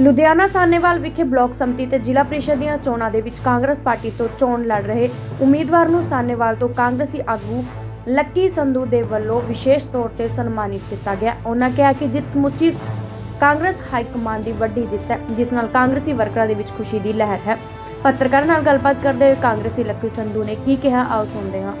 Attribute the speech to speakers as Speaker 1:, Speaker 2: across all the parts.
Speaker 1: ਲੁਧਿਆਣਾ ਸਾਹਨੇਵਾਲ ਵਿਖੇ ਬਲਾਕ ਸੰਮਤੀ ਤੇ ਜ਼ਿਲ੍ਹਾ ਪ੍ਰੀਸ਼ਦ ਦੀਆਂ ਚੋਣਾਂ ਦੇ ਵਿੱਚ ਕਾਂਗਰਸ ਪਾਰਟੀ ਤੋਂ ਚੋਣ ਲੜ ਰਹੇ ਉਮੀਦਵਾਰ ਨੂੰ ਸਾਹਨੇਵਾਲ ਤੋਂ ਕਾਂਗਰਸੀ ਆਗੂ ਲੱਕੀ ਸੰਧੂ ਦੇ ਵੱਲੋਂ ਵਿਸ਼ੇਸ਼ ਤੌਰ ਤੇ ਸਨਮਾਨਿਤ ਕੀਤਾ ਗਿਆ। ਉਹਨਾਂ ਕਿਹਾ ਕਿ ਜਿੱਤ ਸਮੁੱਚੀ ਕਾਂਗਰਸ ਹਾਈ ਕਮਾਂਡ ਦੀ ਵੱਡੀ ਜਿੱਤ ਹੈ, ਜਿਸ ਨਾਲ ਕਾਂਗਰਸੀ ਵਰਕਰਾਂ ਦੇ ਵਿੱਚ ਖੁਸ਼ੀ ਦੀ ਲਹਿਰ ਹੈ। ਪੱਤਰਕਾਰਾਂ ਨਾਲ ਗੱਲਬਾਤ ਕਰਦੇ ਹੋਏ ਕਾਂਗਰਸੀ ਲੱਕੀ ਸੰਧੂ ਨੇ ਕੀ ਕਿਹਾ, ਆਓ ਸੁਣਦੇ ਹਾਂ।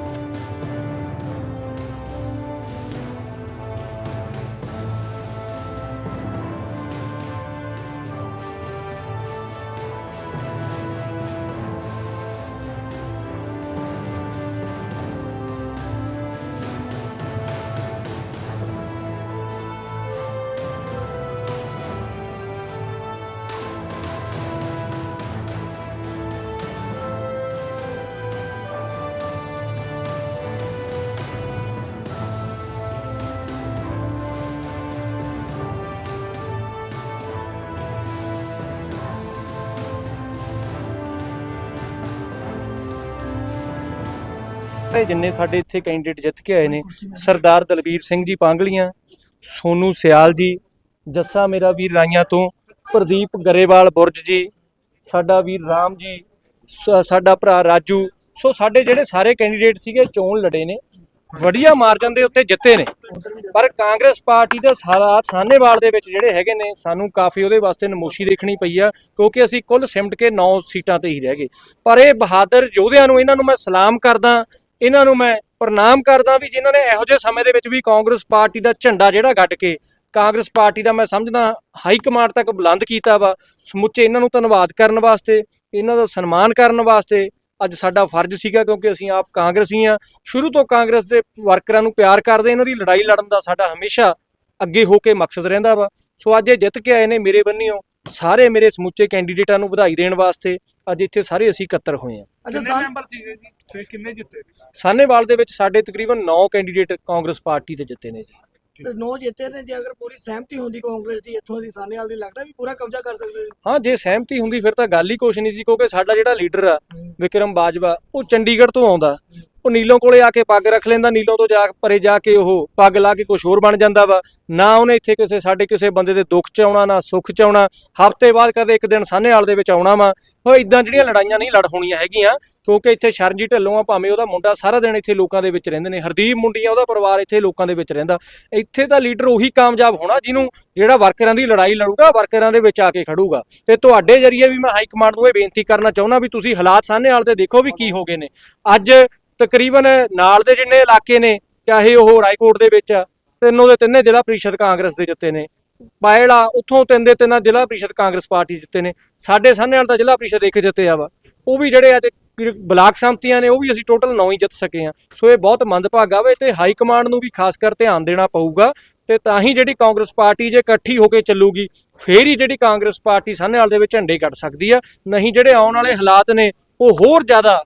Speaker 2: ਸਾਰੇ ਜਿੰਨੇ ਸਾਡੇ ਇੱਥੇ ਕੈਂਡੀਡੇਟ ਜਿੱਤ ਕੇ ਆਏ ਨੇ? ਸਰਦਾਰ ਦਲਬੀਰ ਸਿੰਘ ਜੀ ਪਾਂਗਲੀਆਂ, ਸੋਨੂ ਸਿਆਲ ਜੀ, ਜੱਸਾ ਮੇਰਾ ਵੀਰ ਰਾਈਆਂ ਤੋਂ, ਪ੍ਰਦੀਪ ਗਰੇਵਾਲ ਬੁਰਜ ਜੀ, ਸਾਡਾ ਵੀਰ ਰਾਮ ਜੀ ਸਾਡਾ ਭਰਾ ਰਾਜੂ। ਸੋ ਸਾਡੇ ਜਿਹੜੇ ਸਾਰੇ ਕੈਂਡੀਡੇਟ ਸੀਗੇ, ਚੋਣ ਲੜੇ ਨੇ। ਵਧੀਆ ਮਾਰਜਨ ਦੇ ਉੱਤੇ ਜਿੱਤੇ ਨੇ। ਪਰ ਕਾਂਗਰਸ ਪਾਰਟੀ ਦੇ ਹਾਲਾਤ ਸਾਹਨੇਵਾਲ ਦੇ ਵਿੱਚ ਜਿਹੜੇ ਹੈਗੇ ਨੇ, ਸਾਨੂੰ ਕਾਫੀ ਉਹਦੇ ਵਾਸਤੇ ਨਮੋਸ਼ੀ ਦੇਖਣੀ ਪਈ ਆ, ਕਿਉਂਕਿ ਅਸੀਂ ਕੁੱਲ ਸਿਮਟ ਕੇ 9 ਸੀਟਾਂ ਤੇ ਹੀ ਰਹਿ ਗਏ। ਪਰ ਇਹ ਬਹਾਦਰ ਯੋਧਿਆਂ ਨੂੰ, ਇਹਨਾਂ ਨੂੰ ਮੈਂ ਸਲਾਮ ਕਰਦਾ ਇਹਨਾਂ ਨੂੰ ਮੈਂ ਪ੍ਰਣਾਮ ਕਰਦਾ ਵੀ ਜਿਨ੍ਹਾਂ ਨੇ ਇਹੋ ਜਿਹੇ ਸਮੇਂ ਦੇ ਵਿੱਚ ਵੀ ਕਾਂਗਰਸ ਪਾਰਟੀ ਦਾ ਝੰਡਾ ਜਿਹੜਾ ਗੱਡ ਕੇ ਕਾਂਗਰਸ ਪਾਰਟੀ ਦਾ ਮੈਂ ਸਮਝਦਾ ਹਾਈ ਕਮਾਂਡ ਤੱਕ ਬੁਲੰਦ ਕੀਤਾ ਵਾ, ਸਮੁੱਚੇ ਇਹਨਾਂ ਨੂੰ ਧੰਨਵਾਦ ਕਰਨ ਵਾਸਤੇ, ਇਹਨਾਂ ਦਾ ਸਨਮਾਨ ਕਰਨ ਵਾਸਤੇ ਅੱਜ ਸਾਡਾ ਫਰਜ਼ ਸੀਗਾ ਕਿਉਂਕਿ ਅਸੀਂ ਆਪ ਕਾਂਗਰਸੀ ਆ ਸ਼ੁਰੂ ਤੋਂ ਕਾਂਗਰਸ ਦੇ ਵਰਕਰਾਂ ਨੂੰ ਪਿਆਰ ਕਰਦੇ, ਇਹਨਾਂ ਦੀ ਲੜਾਈ ਲੜਨ ਦਾ ਸਾਡਾ ਹਮੇਸ਼ਾ ਅੱਗੇ ਹੋ ਕੇ ਮਕਸਦ ਰਹਿੰਦਾ ਵਾ। ਸੋ ਅੱਜ ਇਹ ਜਿੱਤ ਕੇ ਆਏ ਨੇ ਮੇਰੇ ਬੰਨਿਓ ਸਾਰੇ ਮੇਰੇ ਸਮੁੱਚੇ ਕੈਂਡੀਡੇਟਾਂ ਨੂੰ ਵਧਾਈ ਦੇਣ ਵਾਸਤੇ ਅੱਜ ਇੱਥੇ ਸਾਰੇ ਅਸੀਂ ਇਕੱਤਰ ਹੋਏ ਆ
Speaker 3: ਅੱਛਾ
Speaker 4: ਕਿੰਨੇ
Speaker 3: ਸਾਨ
Speaker 4: ਮੈਂਬਰ ਸੀਗੇ ਜੀ? ਤੇ ਕਿੰਨੇ ਜਿੱਤੇ
Speaker 2: ਸਾਹਨੇਵਾਲ ਦੇ ਵਿੱਚ ਸਾਡੇ ਤਕਰੀਬਨ 9 ਕੈਂਡੀਡੇਟ ਕਾਂਗਰਸ ਪਾਰਟੀ ਦੇ ਜਿੱਤੇ ਨੇ ਜੀ।
Speaker 3: ਨੋ ਜਿੱਤੇ ਨੇ ਜੇ ਅਗਰ ਪੂਰੀ ਸਹਿਮਤੀ ਹੁੰਦੀ ਕਾਂਗਰਸ ਦੀ ਇੱਥੋਂ ਦੀ ਸਾਨੇਵਾਲ ਦੀ ਲੱਗਦਾ ਵੀ ਪੂਰਾ ਕਬਜ਼ਾ ਕਰ ਸਕਦੇ ਸੀ
Speaker 2: ਹਾਂ ਜੇ ਸਹਿਮਤੀ ਹੁੰਦੀ ਫਿਰ ਤਾਂ ਗੱਲ ਹੀ ਕੁਛ ਨਹੀਂ ਸੀ ਕਿਉਂਕਿ ਸਾਡਾ ਜਿਹੜਾ ਲੀਡਰ ਆ ਵਿਕਰਮ ਬਾਜਵਾ ਉਹ ਚੰਡੀਗੜ੍ਹ ਤੋਂ ਆਉਂਦਾ। ਉਹ ਨੀਲੋਂ ਕੋਲੇ ਆ ਕੇ ਪੱਗ ਰੱਖ ਲੈਂਦਾ, ਨੀਲੋਂ ਤੋਂ ਜਾ ਪਰੇ ਜਾ ਕੇ ਉਹ ਪੱਗ ਲਾ ਕੇ ਕੁਝ ਹੋਰ ਬਣ ਜਾਂਦਾ ਵਾ। ਨਾ ਉਹਨੇ ਇੱਥੇ ਕਿਸੇ, ਸਾਡੇ ਕਿਸੇ ਬੰਦੇ ਦੇ ਦੁੱਖ ਚ ਆਉਣਾ, ਨਾ ਸੁੱਖ ਚ ਆਉਣਾ। ਹਫ਼ਤੇ ਬਾਅਦ ਕਦੇ ਇੱਕ ਦਿਨ ਸਾਹਨੇਵਾਲ ਦੇ ਵਿੱਚ ਆਉਣਾ ਵਾ। ਉਹ ਇਦਾਂ ਜਿਹੜੀਆਂ ਲੜਾਈਆਂ ਨਹੀਂ ਲੜ ਹੋਣੀਆਂ ਹੈਗੀਆਂ, ਕਿਉਂਕਿ ਇੱਥੇ ਸ਼ਰਨਜੀਤ ਢੱਲੋਂ ਆ, ਭਾਵੇਂ ਉਹਦਾ ਮੁੰਡਾ ਸਾਰਾ ਦਿਨ ਇੱਥੇ ਲੋਕਾਂ ਦੇ ਵਿੱਚ ਰਹਿੰਦੇ ਨੇ। ਹਰਦੀਪ ਮੁੰਡੀਆਂ, ਉਹਦਾ ਪਰਿਵਾਰ ਇੱਥੇ ਲੋਕਾਂ ਦੇ ਵਿੱਚ ਰਹਿੰਦਾ। ਇੱਥੇ ਤਾਂ ਲੀਡਰ ਉਹੀ ਕਾਮਯਾਬ ਹੋਣਾ ਜਿਹਨੂੰ, ਜਿਹੜਾ ਵਰਕਰਾਂ ਦੀ ਲੜਾਈ ਲੜੂਗਾ, ਵਰਕਰਾਂ ਦੇ ਵਿੱਚ ਆ ਕੇ ਖੜੂਗਾ। ਤੇ ਤੁਹਾਡੇ ਜਰੀਏ ਵੀ ਮੈਂ ਹਾਈ ਕਮਾਂਡ ਨੂੰ ਇਹ ਬੇਨਤੀ ਕਰਨਾ ਚਾਹੁੰਦਾ ਵੀ ਤੁਸੀਂ ਹਾਲਾਤ ਸਾਹਮਣੇ ਵਾਲ ਤੇ ਦੇਖੋ ਵੀ ਕੀ ਹੋ ਗਏ ਨੇ। ਅੱਜ ਤਕਰੀਬਨ ਨਾਲ ਦੇ ਜਿੰਨੇ ਇਲਾਕੇ ਨੇ ਚਾਹੇ ਉਹ ਰਾਏਕੋਟ ਦੇ ਵਿੱਚ ਆ, ਤਿੰਨੋਂ ਦੇ ਤਿੰਨੇ ਜ਼ਿਲ੍ਹਾ ਪ੍ਰੀਸ਼ਦ ਕਾਂਗਰਸ ਦੇ ਜਿੱਤੇ ਨੇ। ਪਾਇਲਾ ਉੱਥੋਂ ਤਿੰਨ ਦੇ ਤਿੰਨਾਂ ਜ਼ਿਲ੍ਹਾ ਪ੍ਰੀਸ਼ਦ ਕਾਂਗਰਸ ਪਾਰਟੀ ਜਿੱਤੇ ਨੇ। ਸਾਡੇ ਸਾਹਮਣੇ ਵਾਲ ਤਾਂ ਜ਼ਿਲ੍ਹਾ ਪ੍ਰੀਸ਼ਦ ਇੱਕ ਜਿੱਤੇ ਆ ਵਾ। ਉਹ ਵੀ ਜਿਹੜੇ ਅੱਜ ਬਲਾਕ ਸੰਮਤੀਆਂ ਨੇ ਉਹ ਵੀ ਅਸੀਂ ਟੋਟਲ 9 ਹੀ ਜਿੱਤ ਸਕੇ ਆ। ਸੋ ਇਹ ਬਹੁਤ ਮੰਦਭਾਗਾ ਵਾ ਤੇ ਹਾਈ ਕਮਾਂਡ ਨੂੰ ਵੀ ਖਾਸ ਕਰ ਧਿਆਨ ਦੇਣਾ ਪਊਗਾ। ਤੇ ਤਾਂ ਹੀ ਜਿਹੜੀ ਕਾਂਗਰਸ ਪਾਰਟੀ ਜੇ ਇਕੱਠੀ ਹੋ ਕੇ ਚੱਲੂਗੀ ਫੇਰ ਹੀ ਜਿਹੜੀ ਕਾਂਗਰਸ ਪਾਰਟੀ ਸਾਹਮਣੇ ਦੇ ਵਿੱਚ ਝੰਡੇ ਕੱਢ ਸਕਦੀ ਆ। ਨਹੀਂ ਜਿਹੜੇ ਆਉਣ ਵਾਲੇ ਹਾਲਾਤ ਨੇ ਉਹ ਹੋਰ ਜ਼ਿਆਦਾ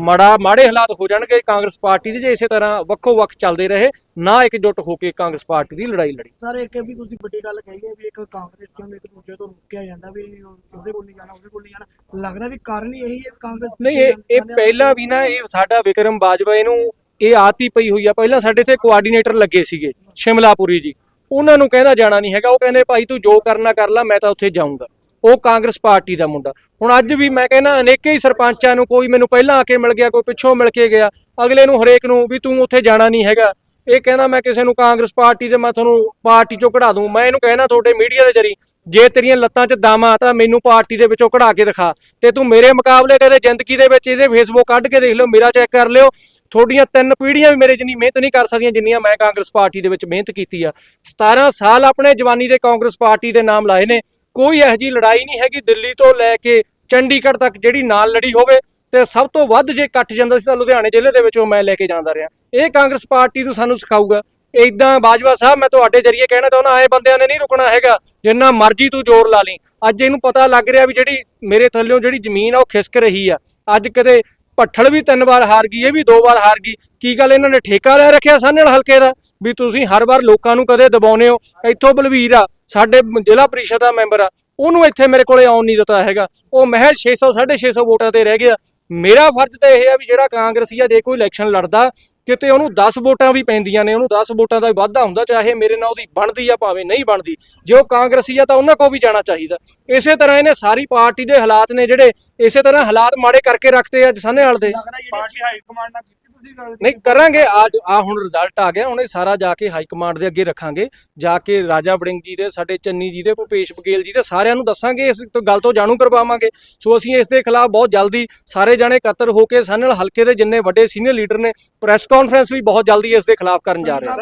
Speaker 2: ਮੜਾ ਮਾੜੇ ਹਾਲਾਤ ਹੋ ਜਾਣਗੇ ਕਾਂਗਰਸ ਪਾਰਟੀ ਦੇ ਜੇ ਇਸੇ ਤਰ੍ਹਾਂ ਵੱਖੋ ਵੱਖ ਚੱਲਦੇ ਰਹੇ ਨਾ ਇਕਜੁੱਟ ਹੋ ਕੇ ਕਾਂਗਰਸ ਪਾਰਟੀ ਦੀ ਲੜਾਈ ਲੜੀ।
Speaker 3: ਸਰ ਇੱਕ ਵੀ ਤੁਸੀਂ ਵੱਡੀ ਗੱਲ ਕਹੀ ਹੈ ਵੀ ਇੱਕ ਕਾਂਗਰਸ ਚੋਂ ਇੱਕ ਦੂਜੇ ਤੋਂ ਰੁਕਿਆ ਜਾਂਦਾ ਵੀ ਉਹਦੇ ਕੋਲ ਨਹੀਂ ਜਾਣਾ ਉਹਦੇ ਕੋਲ ਨਹੀਂ ਜਾਣਾ। ਲੱਗਦਾ ਵੀ ਕਾਰਨ ਹੀ ਇਹੀ ਹੈ ਕਾਂਗਰਸ
Speaker 2: ਨਹੀਂ ਇਹ ਇਹ ਪਹਿਲਾਂ ਵੀ ਨਾ ਇਹ ਸਾਡਾ ਵਿਕਰਮ ਬਾਜਵਾ ਇਹਨੂੰ ਇਹ ਆਤੀ ਪਈ ਹੋਈ ਆ। ਪਹਿਲਾਂ ਸਾਡੇ ਤੇ ਕੋਆਰਡੀਨੇਟਰ ਲੱਗੇ ਸੀਗੇ ਸ਼ਿਮਲਾਪੁਰੀ ਜੀ। ਉਹਨਾਂ ਨੂੰ ਕਹਿੰਦਾ ਜਾਣਾ ਨਹੀਂ ਹੈਗਾ ਉਹ ਕਹਿੰਦੇ ਭਾਈ ਤੂੰ ਜੋ ਕਰਨਾ ਕਰ ਲੈ ਮੈਂ ਤਾਂ ਉੱਥੇ ਜਾਊਂਗਾ। ਉਹ ਕਾਂਗਰਸ ਪਾਰਟੀ ਦਾ ਮੁੰਡਾ। ਹੁਣ ਅੱਜ ਵੀ ਮੈਂ ਕਹਿੰਦਾ, ਅਨੇਕੇ ਹੀ ਸਰਪੰਚਾਂ ਨੂੰ ਕੋਈ ਮੈਨੂੰ ਪਹਿਲਾਂ ਆ ਕੇ ਮਿਲ ਗਿਆ, ਕੋਈ ਪਿੱਛੋਂ ਮਿਲ ਕੇ ਗਿਆ। ਅਗਲੇ ਨੂੰ ਹਰੇਕ ਨੂੰ ਵੀ ਤੂੰ ਉੱਥੇ ਜਾਣਾ ਨਹੀਂ ਹੈਗਾ। ਇਹ ਕਹਿੰਦਾ ਮੈਂ ਕਿਸੇ ਨੂੰ ਕਾਂਗਰਸ ਪਾਰਟੀ ਦੇ, ਮੈਂ ਤੁਹਾਨੂੰ ਪਾਰਟੀ ਚੋਂ ਕਢਾ ਦੂੰ। ਮੈਂ ਇਹਨੂੰ ਕਹਿਣਾ ਤੁਹਾਡੇ ਮੀਡੀਆ ਦੇ ਜਰੀ ਜੇ ਤੇਰੀਆਂ ਲੱਤਾਂ 'ਚ ਦਮ ਤਾਂ ਮੈਨੂੰ ਪਾਰਟੀ ਦੇ ਵਿੱਚੋਂ ਕਢਾ ਕੇ ਦਿਖਾ। ਤੇ ਤੂੰ ਮੇਰੇ ਮੁਕਾਬਲੇ ਕਦੇ ਜ਼ਿੰਦਗੀ ਦੇ ਵਿੱਚ ਇਹਦੇ ਫੇਸਬੁੱਕ ਕੱਢ ਕੇ ਦੇਖ ਲਿਓ, ਮੇਰਾ ਚੈੱਕ ਕਰ ਲਿਓ। ਤੁਹਾਡੀਆਂ ਤਿੰਨ ਪੀੜ੍ਹੀਆਂ ਵੀ ਮੇਰੇ ਜਿੰਨੀ ਮਿਹਨਤ ਨਹੀਂ ਕਰ ਸਕਦੀਆਂ, ਜਿੰਨੀਆਂ ਮੈਂ ਕਾਂਗਰਸ ਪਾਰਟੀ ਦੇ ਵਿੱਚ ਮਿਹਨਤ ਕੀਤੀ ਆ। 17 ਸਾਲ ਆਪਣੇ ਜਵਾਨੀ ਦੇ ਕਾਂਗਰਸ ਪਾਰਟੀ ਦੇ ਨਾਮ ਲਾਏ ਨੇ। ਕੋਈ ਇਹੋ ਜਿਹੀ ਲੜਾਈ ਨਹੀਂ ਹੈਗੀ ਦਿੱਲੀ ਤੋਂ ਲੈ ਕੇ ਚੰਡੀਗੜ੍ਹ ਤੱਕ ਜਿਹੜੀ ਨਾਲ ਲੜੀ ਹੋਵੇ ਤੇ ਸਭ ਤੋਂ ਵੱਧ ਜੇ ਕੱਟ ਜਾਂਦਾ ਸੀ ਤਾਂ ਲੁਧਿਆਣੇ ਜ਼ਿਲ੍ਹੇ ਦੇ ਵਿੱਚੋਂ ਮੈਂ ਲੈ ਕੇ ਜਾਂਦਾ ਰਿਹਾ। ਇਹ ਕਾਂਗਰਸ ਪਾਰਟੀ ਨੂੰ ਸਾਨੂੰ ਸਿਖਾਊਗਾ। ਇਦਾਂ ਬਾਜਵਾ ਸਾਹਿਬ, ਮੈਂ ਤੁਹਾਡੇ ਜਰੀਏ ਕਹਿਣਾ ਚਾਹੁੰਦਾ, ਆਏ ਬੰਦਿਆਂ ਨੇ ਨਹੀਂ ਰੁਕਣਾ ਹੈਗਾ। ਜਿੰਨਾ ਮਰਜ਼ੀ ਤੂੰ ਜ਼ੋਰ ਲਾ ਲਈ। ਅੱਜ ਇਹਨੂੰ ਪਤਾ ਲੱਗ ਰਿਹਾ ਵੀ ਜਿਹੜੀ ਮੇਰੇ ਥੱਲਿਓਂ ਜਿਹੜੀ ਜ਼ਮੀਨ ਆ, ਉਹ ਖਿਸਕ ਰਹੀ ਆ। ਅੱਜ ਕਦੇ ਭੱਠਲ ਵੀ ਤਿੰਨ ਵਾਰ ਹਾਰ ਗਈ, ਇਹ ਵੀ ਦੋ ਵਾਰ ਹਾਰ ਗਈ। ਕੀ ਗੱਲ ਇਹਨਾਂ ਨੇ ਠੇਕਾ ਲੈ ਰੱਖਿਆ ਸਾਹਨੇਲ ਹਲਕੇ ਦਾ? ਵੀ ਤੁਸੀਂ ਹਰ ਵਾਰ ਲੋਕਾਂ ਨੂੰ ਕਦੇ ਦਬਾਉਨੇ ਹੋ, ਇੱਥੋਂ ਬਲਵੀਰ ਆ, ਸਾਡੇ ਜ਼ਿਲ੍ਹਾ ਪ੍ਰੀਸ਼ਦ ਦਾ ਮੈਂਬਰ ਆ, ਉਹਨੂੰ ਇੱਥੇ ਮੇਰੇ ਕੋਲੇ ਆਉਣ ਨਹੀਂ ਦਿੱਤਾ ਹੈਗਾ। ਉਹ ਮਹਿਲ 600 650 ਵੋਟਾਂ ਤੇ ਰਹਿ ਗਿਆ। ਮੇਰਾ ਫਰਜ਼ ਤਾਂ ਇਹ ਹੈ ਵੀ ਜਿਹੜਾ ਕਾਂਗਰਸੀ ਆ, ਜੇ ਕੋਈ ਇਲੈਕਸ਼ਨ ਲੜਦਾ, ਕਿਤੇ ਉਹਨੂੰ 10 ਵੋਟਾਂ ਵੀ ਪੈਂਦੀਆਂ ਨੇ, ਉਹਨੂੰ 10 ਵੋਟਾਂ ਦਾ ਵਾਧਾ ਹੁੰਦਾ, ਚਾਹੇ ਮੇਰੇ ਨਾਲ ਉਹਦੀ ਬਣਦੀ ਆ, ਭਾਵੇਂ ਨਹੀਂ ਬਣਦੀ। ਜੇ ਉਹ ਕਾਂਗਰਸੀ ਆ, ਤਾਂ ਉਹਨਾਂ ਕੋਲ ਵੀ ਜਾਣਾ ਚਾਹੀਦਾ। ਇਸੇ ਤਰ੍ਹਾਂ ਇਹਨੇ ਸਾਰੀ ਪਾਰਟੀ ਦੇ ਹਾਲਾਤ ਨੇ ਜਿਹੜੇ, ਇਸੇ ਤਰ੍ਹਾਂ ਹਾਲਾਤ ਮਾੜੇ ਕਰਕੇ ਰੱਖਤੇ ਆ ਜਸਾਨੇ ਵਾਲ ਦੇ।
Speaker 4: ਪਾਰਟੀ ਹਾਈ ਕਮਾਂਡ ਨਾਲ ਕੀਤੀ ਤੁਸੀਂ ਗੱਲ
Speaker 2: ਨਹੀਂ ਕਰਾਂਗੇ। ਅੱਜ ਆ ਹੁਣ ਰਿਜ਼ਲਟ ਆ ਗਿਆ। ਹੁਣ ਇਹ ਸਾਰਾ ਜਾ ਕੇ ਹਾਈ ਕਮਾਂਡ ਦੇ ਅੱਗੇ ਰੱਖਾਂਗੇ। ਜਾ ਕੇ ਰਾਜਾ ਵੜਿੰਗ ਜੀ ਦੇ ਸਾਡੇ ਚੰਨੀ ਜੀ ਦੇ ਭੁਪੇਸ਼ ਬਗੇਲ ਜੀ ਦੇ ਸਾਰਿਆਂ ਨੂੰ ਦੱਸਾਂਗੇ। ਇਸ ਤੋਂ ਗੱਲ ਤੋਂ ਜਾਣੂ ਕਰਵਾਵਾਂਗੇ। ਸੋ ਅਸੀਂ ਇਸ ਦੇ ਖਿਲਾਫ ਬਹੁਤ ਜਲਦੀ ਸਾਰੇ ਜਾਣੇ ਇਕੱਤਰ ਹੋ ਕੇ ਸਾਡੇ ਨਾਲ ਹਲਕੇ ਦੇ ਜਿੰਨੇ ਵੱਡੇ ਸੀਨੀਅਰ ਲੀਡਰ ਨੇ ਪ੍ਰੈਸ ਕਾਨਫਰੰਸ ਵੀ ਬਹੁਤ ਜਲਦੀ ਇਸ ਦੇ ਖਿਲਾਫ ਕਰਨ ਜਾ ਰਹੇ ਹਾਂ।